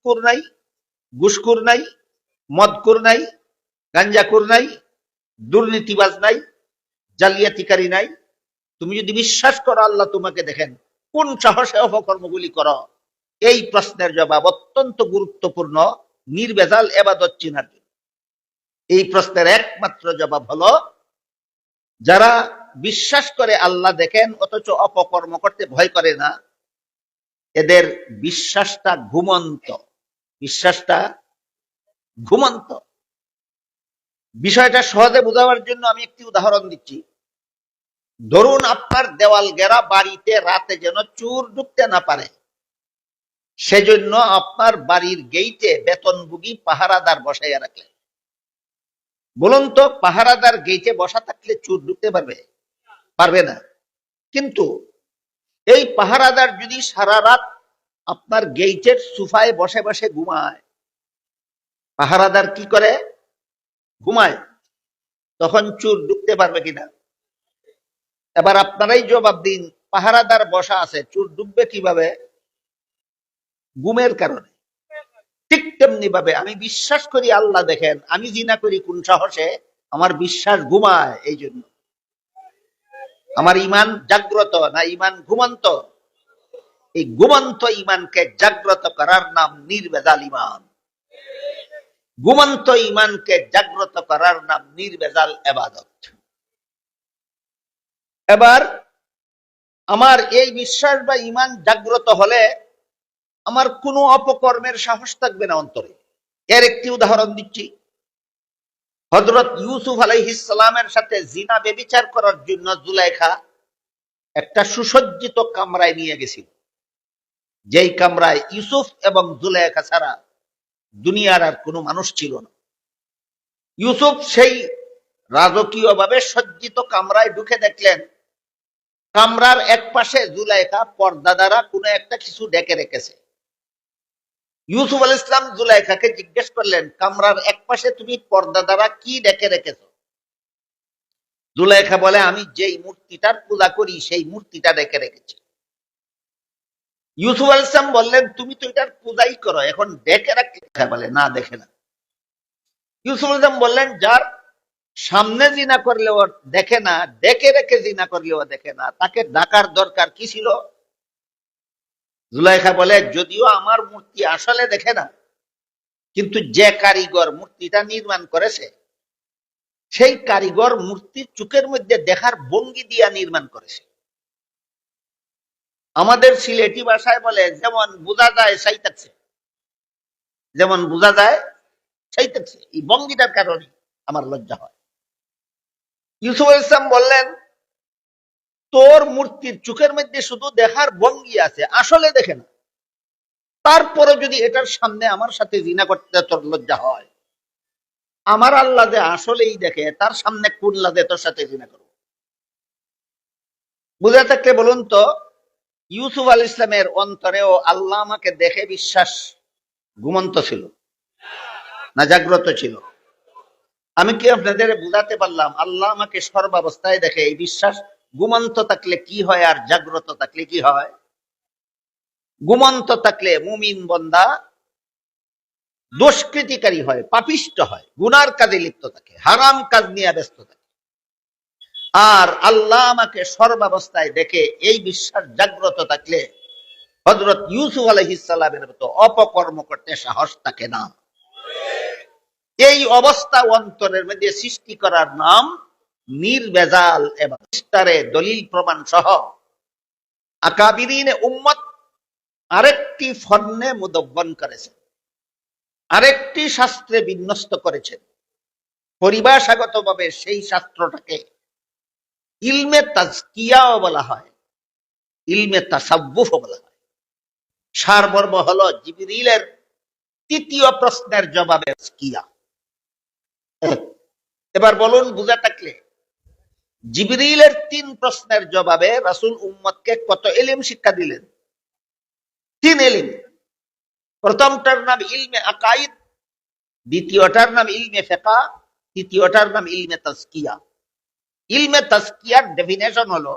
সুদকুর নাই ঘুষকুর নাই মদকুর নাই গাঞ্জাকুর নাই, দুর্নীতিবাজ নাই, জালিয়াতিকারী নাই। তুমি যদি বিশ্বাস করো, আল্লাহ তোমাকে দেখেন, কোন সাহসে অপকর্মগুলি করো? এই প্রশ্নের জবাব অত্যন্ত গুরুত্বপূর্ণ, নির্বেজাল এবাদত চিনার জন্য। এই প্রশ্নের একমাত্র জবাব হলো, যারা বিশ্বাস করে আল্লাহ দেখেন, অথচ অপকর্ম করতে ভয় করে না, এদের বিশ্বাসটা ঘুমন্ত। বিশ্বাসটা ঘুমন্ত। বিষয়টা সহজে বোঝাবার জন্য আমি একটি উদাহরণ দিচ্ছি। ধরুন আপনার দেওয়াল গেরা বাড়িতে রাতে যেন চুর ঢুকতে না পারে। সেজন্য আপনার বাড়ির গেইটে বেতনভোগী পাহারাদার বসাইয়া রাখলেন। বলুন তো, পাহারাদার গেইটে বসা থাকলে চুর ঢুকতে পারবে? পারবে না। কিন্তু এই পাহারাদার যদি সারা রাত আপনার গেইটের সুফায় বসে বসে ঘুমায়। পাহারাদার কি করে? ঘুমায়। তখন চুর ঢুকতে পারবে কিনা? এবার আপনারাই জবাব দিন, পাহারাদার বসা আছে চুর ডুববে কীভাবে? গুমের কারণে। ঠিক তেমনি ভাবে আমি বিশ্বাস করি আল্লাহ দেখেন, আমি জিনা করি কোন সাহসে, আমার বিশ্বাস ঘুমায় এই জন্য আমার ইমান জাগ্রত না ইমান ঘুমন্ত? এই ঘুমন্ত ইমানকে জাগ্রত করার নাম নির্বেজাল ইমান। ঘুমন্ত ইমানকে জাগ্রত করার নাম নির্বেজাল এবাদত। এবার আমার এই বিশ্বাস বা ইমান জাগ্রত হলে আমার কোনো অপকর্মের সাহস থাকবে না অন্তরে। এর একটি উদাহরণ দিচ্ছি। হজরত ইউসুফ আলাইহিসালামের সাথে জিনা বেবিচার করার জন্য জুলাইখা একটা সুসজ্জিত কামরায় নিয়ে গেছিল। যেই কামরায় ইউসুফ এবং জুলাইখা ছাড়া দুনিয়ার আর কোনো মানুষ ছিল না। ইউসুফ সেই রাজকীয় ভাবে সজ্জিত কামরায় ঢুকে দেখলেন, কামরার এক পাশে জুলাইখা পর্দা দ্বারা কোনো একটা কিছু ডেকে রেখেছে। ইউসুফ আল ইসলাম জুলাইখাকে জিজ্ঞেস করলেন, কামরার এক পাশে তুমি পর্দা দ্বারা কি ডেকে রেখেছ? জুলাইখা বলে, আমি যেই মূর্তিটার পূজা করি, সেই মূর্তিটা ডেকে রেখেছি। ইউসুফ আল ইসলাম বললেন, তুমি তো এটার পূজাই করো, এখন ডেকে রাখতে বলে, না, দেখে না। ইউসুফ আল ইসলাম বললেন, যার সামনে জিনা করলেও দেখে না, ডেকে রেখে জিনা করলেও দেখে না, তাকে ডাকার দরকার কি ছিল? জুলাইখা বলে, যদিও আমার মূর্তি আসলে দেখে না, কিন্তু যে কারিগর মূর্তিটা নির্মাণ করেছে, সেই কারিগর মূর্তির চুকের মধ্যে দেখার ভঙ্গি দিয়া নির্মাণ করেছে। আমাদের সিলেটি ভাষায় বলে, যেমন বোঝা যায় সাইতাছে। যেমন বোঝা যায় সাইতাছে। এই ভঙ্গিটার কারণে আমার লজ্জা হয়। ইউসুফ ইসলাম বললেন, তোর মূর্তির চোখের মধ্যে শুধু দেখার ভঙ্গি আছে, আসলে দেখে না। তারপরে যদি এটার সামনে আমার সাথে জিনা করতে তোর লজ্জা হয়, আমার আল্লাহ যে আসলেই দেখে, তার সামনে কোন লাদে তোর সাথে জিনা করব? বুঝে থাকলে বলুন তো ইউসুফ আল ইসলামের অন্তরেও আল্লাহ আমাকে দেখে বিশ্বাস ঘুমন্ত ছিল, না জাগ্রত ছিল। আমি কি আপনাদের বুঝাতে পারলাম, আল্লাহ আমাকে সর্বাবস্থায় দেখে এই বিশ্বাস ঘুমন্ত থাকলে কি হয় আর জাগ্রত থাকলে কি হয়? ঘুমন্ত থাকলে মুমিন বন্দা দুষ্কৃতিকারী হয়, পাপিষ্ট হয়, গুনার কাজে লিপ্ত থাকে, হারাম কাজ নিয়ে ব্যস্ত থাকে। আর আল্লাহ আমাকে সর্বাবস্থায় দেখে এই বিশ্বাস জাগ্রত থাকলে হজরত ইউসুফ আলহিসাল্লামের মতো অপকর্ম করতে সাহস থাকে না। এই অবস্থা অন্তরের মধ্যে সৃষ্টি করার নাম নির্বেজাল এবং ইস্তারে দলিল প্রমাণ সহ আকাবিরিনে উম্মত আরেকটি ফন্নে মুদব্বন করেছেন, আরেকটি শাস্ত্রে বিন্যস্ত করেছেন। পরিভাষাগত ভাবে সেই শাস্ত্রটাকে ইলমে তাজকিয়াও বলা হয়। ইলমে তাসাব্বুফও বলা হয়। সারমর্ম হলো জিবরিলের তৃতীয় প্রশ্নের জবাবে কিয়া এবার বলুন, বুঝা থাকলে। জিবরিলের তিন প্রশ্নের জবাবে রাসুল উম্মতকে কত এলিম শিক্ষা দিলেন? তিন এলিম প্রথমটার নাম ইলমে আকাইদ, দ্বিতীয়টার নাম ইলমে ফেকা, তৃতীয়টার নাম ইলমে তাজকিয়া। ইলমে তাজকিয়ার ডেফিনেশন হলো,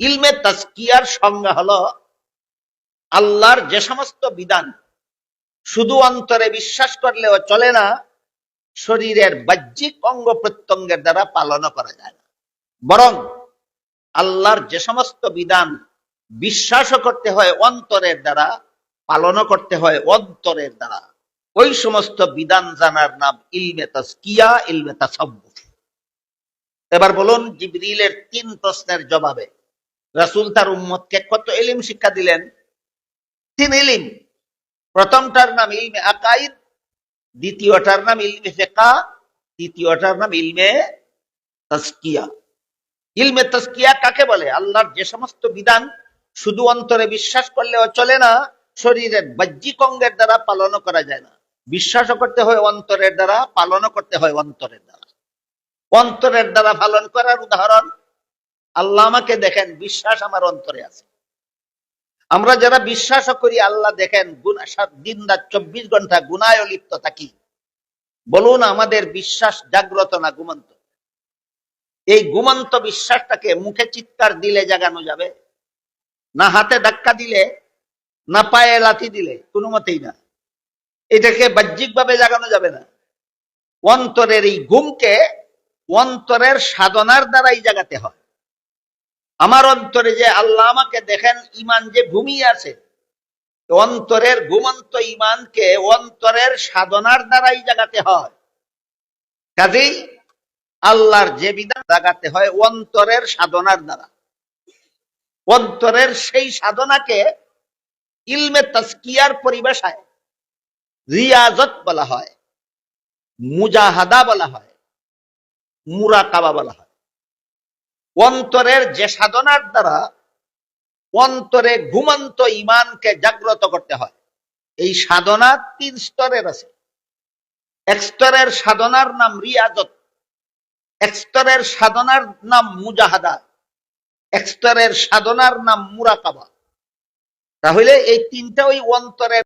ইলমে তাজকিয়ার সংজ্ঞা হলো আল্লাহর যে সমস্ত বিধান, শুধু অন্তরে বিশ্বাস করলেও চলে না, শরীরের বাহ্যিক অঙ্গ প্রত্যঙ্গের দ্বারা পালন করা যায় না। বরং আল্লাহর যে সমস্ত বিধান বিশ্বাসও করতে হয় অন্তরের দ্বারা, পালনও করতে হয় অন্তরের দ্বারা। ওই সমস্ত বিধান জানার নাম ইলমে তাসকিয়া, ইলমে তাসাব্বুফ এবার বলুন জিবরিলের তিন প্রশ্নের জবাবে। রাসূল তার উম্মতকে কত ইলিম শিক্ষা দিলেন? তিন ইলিম। প্রথমটার নাম ইলমে আকাইদ, দ্বিতীয়টার নাম ইলমে ফিকা, তৃতীয়টার নাম ইলমে তাসকিয়া ইলমে তাসকিয়া কাকে বলে? আল্লাহর যে সমস্ত বিধান শুধু অন্তরে বিশ্বাস করলেও চলে না, শরীরের বাহ্যিক অঙ্গের দ্বারা পালনও করা যায় না। বিশ্বাসও করতে হয় অন্তরের দ্বারা, পালনও করতে হয় অন্তরের দ্বারা। অন্তরের দ্বারা পালন করার উদাহরণ। আল্লাহ আমাকে দেখেন, বিশ্বাস আমার অন্তরে আছে। আমরা যারা বিশ্বাসও করি, আল্লাহ দেখেন দিন রাত চব্বিশ ঘণ্টা গুনায় লিপ্ত থাকি। বলুন, আমাদের বিশ্বাস জাগ্রত না ঘুমন্ত? এই ঘুমন্ত বিশ্বাসটাকে মুখে চিৎকার দিলে জাগানো যাবে? না হাতে ধাক্কা দিলে, না পায়ে লাথি দিলে, কোনো মতেই না। এটাকে বাহ্যিক ভাবে জাগানো যাবে না। অন্তরের এই ঘুমকে অন্তরের সাধনার দ্বারাই জাগাতে হয়। আমার অন্তরে যে আল্লাহ আমাকে দেখেন ইমান যে ঘুমিয়ে আছে, অন্তরের ঘুমন্ত ইমানকে অন্তরের সাধনার দ্বারাই জাগাতে হয়। কাজেই আল্লাহর যে বিধান জাগাতে হয় অন্তরের সাধনার দ্বারা। অন্তরের সেই সাধনাকে ইলমে তাস্কিয়ার পরিবেশায় রিয়াজত বলা হয়, মুজাহাদা বলা হয়। মুরাকাবা বলা হয়। অন্তরের যে সাধনার দ্বারা অন্তরে ঘুমন্ত ইমানকে জাগ্রত করতে হয়। এই সাধনা তিন স্তরের আছে। এক স্তরের সাধনার নাম রিয়াজত, এক স্তরের সাধনার নাম মুজাহাদা, এক স্তরের সাধনার নাম মুরাকাবা। তাহলে এই তিনটা ওই অন্তরের